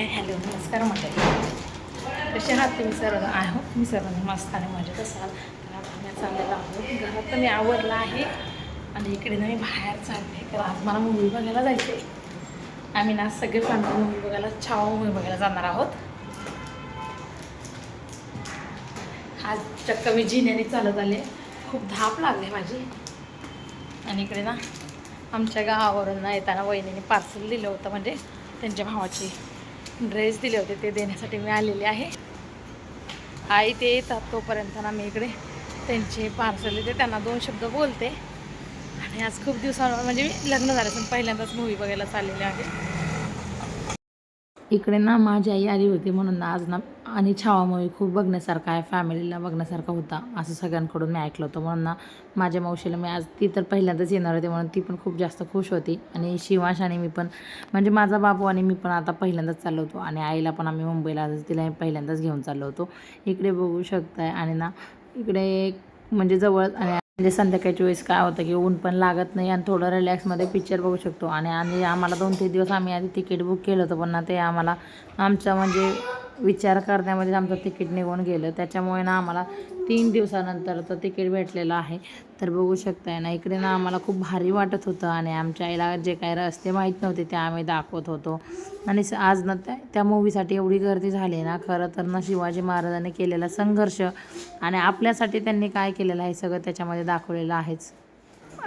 Hi hello नमस्कार मंडळी. कसे आहात तुम्ही सर्व? आहोत मी सर्वांनी मस्त आणि मजेत असाल. तर आता चाललेलो आहोत. घरात तर मी आवरलं आहे आणि इकडे ना मी बाहेर चालले. तर आज मला मूवी बघायला जायचं आहे आम्ही ना सगळे फॅमिली मूवी बघायला छावा मूवी बघायला जाणार आहोत. आज चक्क मी जिन्याने चालत आले. खूप धाप लागली माझी. आणि इकडे ना आमच्या गावावरून ना येताना वहिनीने पार्सल दिलं होतं म्हणजे त्यांच्या भावाची. ड्रेस दिले होते ते देण्यासाठी मी आलेले आहे. आई ते येतात तोपर्यंत ना मी इकडे त्यांचे पार्सल येते त्यांना दोन शब्द बोलते. आणि आज खूप दिवसांवर म्हणजे मी लग्न झालं पण पहिल्यांदाच मूवी बघायला चाललेले आहे. इकडे ना माझी आई आली होती म्हणून ना आज ना आणि छावा मूवी खूप बघण्यासारखा आहे. फॅमिलीला बघण्यासारखा होता. असं सगळ्यांकडून मी ऐकलं होतं. म्हणून ना माझ्या मावशीला मी आज ती तर पहिल्यांदाच येणार होती. म्हणून ती पण खूप जास्त खुश होती. आणि शिवाश आणि मी पण म्हणजे माझा बाबू आणि मी पण आता पहिल्यांदाच चाललो होतो. आणि आईला पण आम्ही मुंबईला आज तिला पहिल्यांदाच घेऊन चाललो होतो. इकडे बघू शकताय. आणि ना इकडे म्हणजे जवळ आणि म्हणजे संध्याकाळच्या वेळेस काय होतं की ऊन पण लागत नाही आणि थोडं रिलॅक्समध्ये पिक्चर बघू शकतो. आणि आम्ही आम्हाला दोन तीन दिवस आम्ही आधी तिकीट बुक केलं होतं पण ना ते आम्हाला आमचं म्हणजे विचार करण्यामध्ये आमचं तिकीट निघून गेलं. त्याच्यामुळे ना आम्हाला तीन दिवसानंतर तर तिकीट भेटलेलं आहे. तर बघू शकताय ना इकडे ना आम्हाला खूप भारी वाटत होतं आणि आमच्या आईला जे काही रस्ते माहीत नव्हते ते आम्ही दाखवत होतो. आणि स- आज ना त्या त्या मूवीसाठी एवढी गर्दी झाली ना खरं तर ना शिवाजी महाराजांनी केलेला संघर्ष आणि आपल्यासाठी त्यांनी काय केलेलं आहे सगळं त्याच्यामध्ये दाखवलेलं आहेच.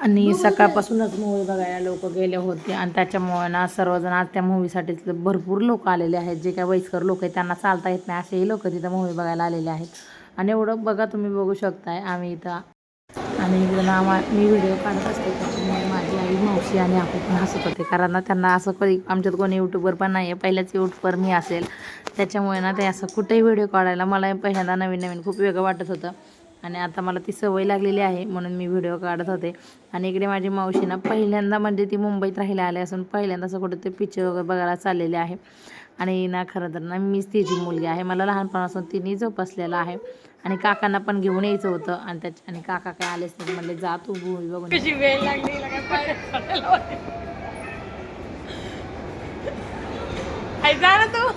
आणि सकाळपासूनच मूवी बघायला लोक गेले होते आणि त्याच्यामुळे ना सर्वजण आज त्या मूवीसाठी भरपूर लोक आलेले आहेत. जे काही वयस्कर लोक आहेत त्यांना चालता येत नाही. असेही लोक तिथं मूवी बघायला आलेले आहेत. आणि एवढं बघा तुम्ही बघू शकताय. आम्ही इथं आणि इकडं ना मा मी व्हिडिओ काढत असते. त्याच्यामुळे माझी आई मावशी आणि आपण पण हसत होते. कारण ना त्यांना असं कधी आमच्यात कोणी यूट्यूबर पण नाही आहे पहिल्याच यूट्यूबर मी असेल. त्याच्यामुळे ना ते असं कुठेही व्हिडिओ काढायला मला पहिल्यांदा नवीन नवीन खूप वेगळं वाटत होतं. आणि आता मला ती सवय लागलेली आहे म्हणून मी व्हिडिओ काढत होते. आणि इकडे माझी मावशी ना पहिल्यांदा म्हणजे ती मुंबईत राहायला आले असून पहिल्यांदा असं कुठं ते पिक्चर वगैरे बघायला चाललेले आहे. आणि ना खरं तर ना मीच तिची मुलगी आहे. मला लहानपणापासून तिने जोपासलेलं आहे. आणि काकांना पण घेऊन यायचं होतं. आणि त्याच्या आणि काका काय आलेच नाही म्हणले जा तू मूवी बघून वेळ जा ना तू.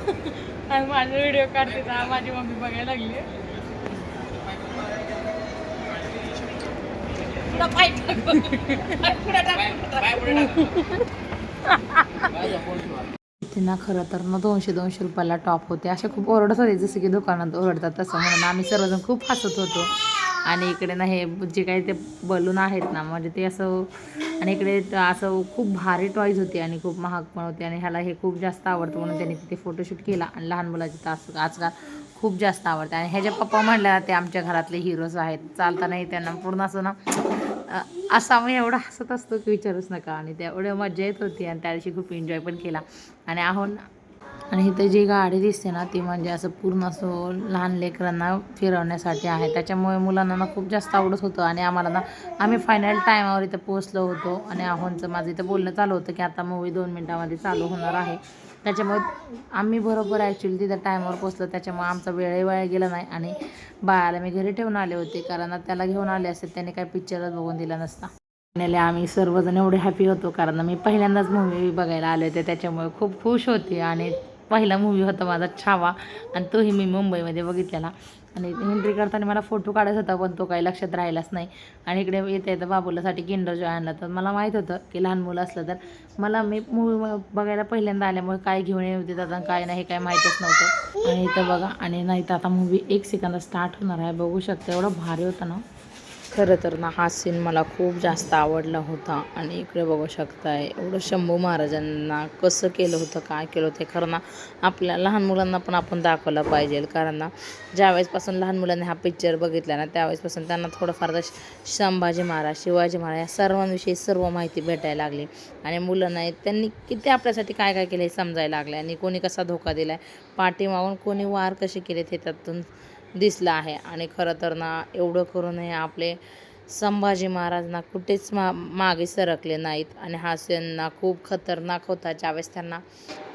माझा व्हिडिओ काढते माझी मम्मी बघायला लागली. पुढं पाय टाक. पुढं टाक. ते ना खरं तर ना दोनशे दोनशे रुपयाला टॉप होते. असे खूप ओरडत होते जसं की दुकानात ओरडतात तसं. म्हणून आम्ही सर्वजण खूप हसत होतो. आणि इकडे ना हे जे काही ते बलून आहेत ना म्हणजे ते असं आणि इकडे त- असं खूप भारी टॉईज होते आणि खूप महाग पण होते. आणि ह्याला हे खूप जास्त आवडतं म्हणून त्यांनी तिथे फोटोशूट केला. आणि लहान मुलाचे तास आजकाल खूप जास्त आवडते. आणि ह्याचे पप्पा म्हणल्या ते आमच्या घरातले हिरोज आहेत. चालतानाही त्यांना पूर्ण असं ना असं आम्ही एवढं हसत असतो की विचारूच नका. आणि त्या एवढं मजा येत होती आणि त्या दिवशी खूप एन्जॉय पण केला. आणि आहोत आणि इथं जी गाडी दिसते ना ती म्हणजे असं पूर्ण असं लहान लेकरांना फिरवण्यासाठी आहे. त्याच्यामुळे मुलांना ना खूप जास्त आवडत होतं. आणि आम्हाला ना आम्ही फायनल टायमावर इथं पोचलो होतो. आणि आहोंचं माझं इथं बोलणं चालू होतं की आता मूवी दोन मिनटामध्ये चालू होणार आहे. त्याच्यामुळे आम्ही बरोबर ॲक्च्युली तिथं टायमावर पोचलो त्याच्यामुळे आमचा वेळही वाया गेला नाही आणि बाळाला मी घरी ठेवून आले होते. कारण त्याला घेऊन आले असते. त्याने काही पिक्चरच बघून दिला नसता. फायनली आम्ही सर्वजण एवढे हॅपी होतो. कारण मी पहिल्यांदाच मूवी बघायला आले होते. त्याच्यामुळे खूप खुश होते आणि पहिला मूवी होता माझा छावा. आणि तोही मी मुंबईमध्ये बघितलेला. आणि एंट्री करताना मला फोटो काढायचा होता पण तो काही लक्षात राहिलाच नाही. आणि इकडे येता येतं बाबूलासाठी किंडर जॉय आणला. तर मला माहीत होतं की लहान मुलं असलं तर. मला मी मूवी बघायला पहिल्यांदा आल्यामुळे काय घेऊन येऊ देतात आणि काय नाही हे काय माहीतच नव्हतं. आणि इथं बघा. आणि नाही तर आता मूवी एक सेकंद स्टार्ट होणार आहे. बघू शकता. एवढं भारी होतं ना. खरं तर ना हा सीन मला खूप जास्त आवडला होता. आणि इकडे बघू शकताय एवढं शंभू महाराजांना कसं केलं होतं काय केलं होतं खरं ना आपल्या लहान मुलांना पण आपण दाखवलं पाहिजे. कारण ना ज्यावेळेसपासून लहान मुलांनी हा पिक्चर बघितला ना त्यावेळेसपासून त्यांना थोडंफार तर संभाजी महाराज शिवाजी महाराज या सर्वांविषयी सर्व माहिती भेटायला लागली. आणि मुलांना त्यांनी किती आपल्यासाठी काय काय केलं हे समजायला लागलं आणि कोणी कसा धोका दिला आहे पाठीमागून कोणी वार कसे केले ते त्यातून दिसला आहे. आणि खरं तर ना एवढं करूनही आपले संभाजी महाराज ना कुठेच मा मागे सरकले नाहीत. आणि हा सीन ना खूप खतरनाक होता. ज्यावेळेस त्यांना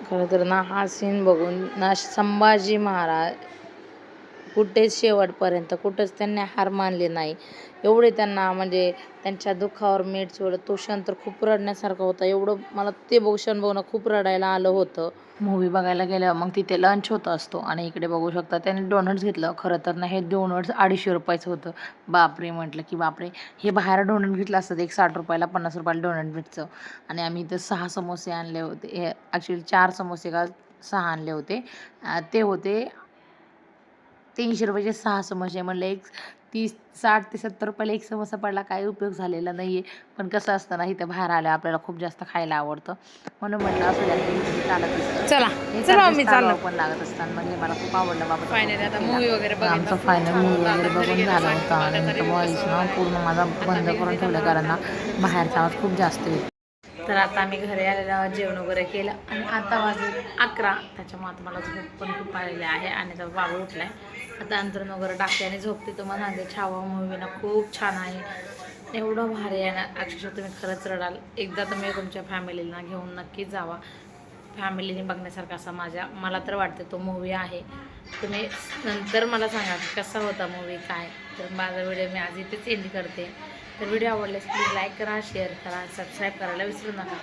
खरं तर ना हा सीन बघून ना संभाजी महाराज कुठेच शेवटपर्यंत कुठंच त्यांनी हार मानले नाही. एवढे त्यांना म्हणजे त्यांच्या दुःखावर मीठ सोडत तो क्षण तर खूप रडण्यासारखं होता. एवढं मला ते बघू क्षण बघणं खूप रडायला आलं होतं. मूवी बघायला गेल्यावर मग तिथे लंच होत असतो आणि इकडे बघू शकता त्याने डोनट्स घेतलं. खरं तर ना हे डोनट्स अडीचशे रुपयाचं होतं. बापरे म्हटलं की बापरे. हे बाहेर डोनट घेतलं असतं एक साठ रुपयाला पन्नास रुपयाला डोनट भेटचं आणि आम्ही इथं सहा समोसे आणले होते. हे ॲक्च्युली चार समोसे का सहा आणले होते. ते होते तीनशे रुपयाचे सहा समोसे म्हणलं एक तीस साठ ते सत्तर रुपयाला एक समोसा पडला काही उपयोग झालेला नाही आहे पण कसं असतं ना इथं बाहेर आलं आपल्याला खूप जास्त खायला आवडतं. म्हणून म्हटलं असं चालत असतं. चला चाललो पण लागत असतात म्हणजे मला खूप आवडलं बाबा फायनली आता मूवी वगैरे आमचं फायनल मूवी वगैरे बघून झालं होतं. आणि ना पूर्ण माझा बंद करून ठेवलं कारण ना बाहेरचा आवाज खूप जास्त येतो. तर आता आम्ही घरी आलेला जेवण वगैरे केलं. आणि आता वाजले अकरा. त्याच्यामुळे आता मला झोप पण खूप आलेली आहे आणि आता बाबा आहे आता अंतरण वगैरे टाकते आणि झोपते तुम्हाला सांगते छावा मूवी ना खूप छान आहे. एवढं भारी आहे ना. अक्षरशः तुम्ही खरंच रडाल. एकदा तुम्ही तुमच्या फॅमिलीला घेऊन नक्की जावा. फॅमिलीने बघण्यासारखा असा माझ्या मला तर वाटते तो मूवी आहे. तुम्ही नंतर मला सांगा की कसा होता मूवी काय? तर माझा व्हिडिओ मी आज इथेच एंड करते. तर व्हिडिओ आवडल्यास प्लीज लाईक करा शेअर करा सबस्क्राईब करायला विसरू नका.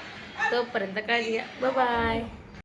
तोपर्यंत काळजी घ्या. बाय